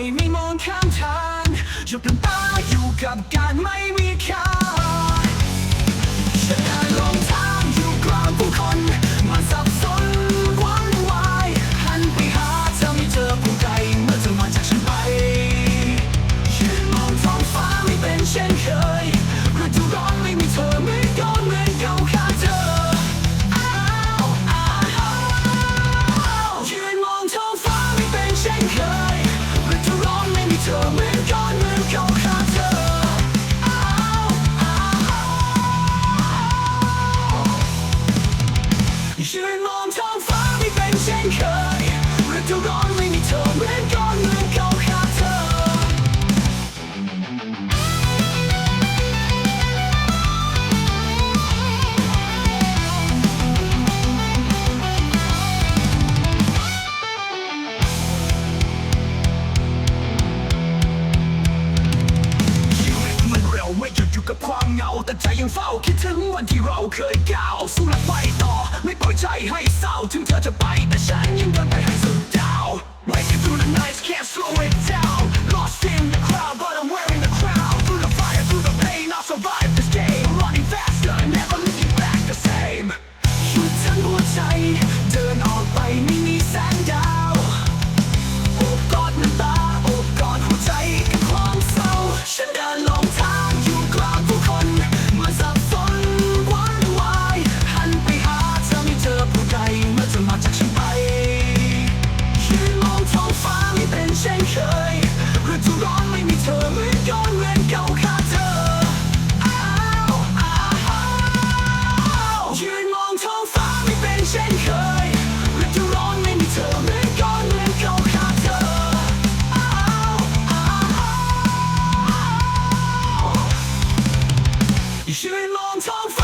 ไม่มีมองข้างทางหยุดน้ำตาอยู่กับการไม่มีค่าฉันอาลง กลางผู้คน เช่นเคยฤดูร้อน แต่ใจยังเฝ้าคิดถึงวันที่เราเคยก้าวสู้และไปต่อ ไม่ปล่อยใจให้เศร้าถึงเธอจะไปแต่ฉันยังเดินไปให้สุดใจ You should long time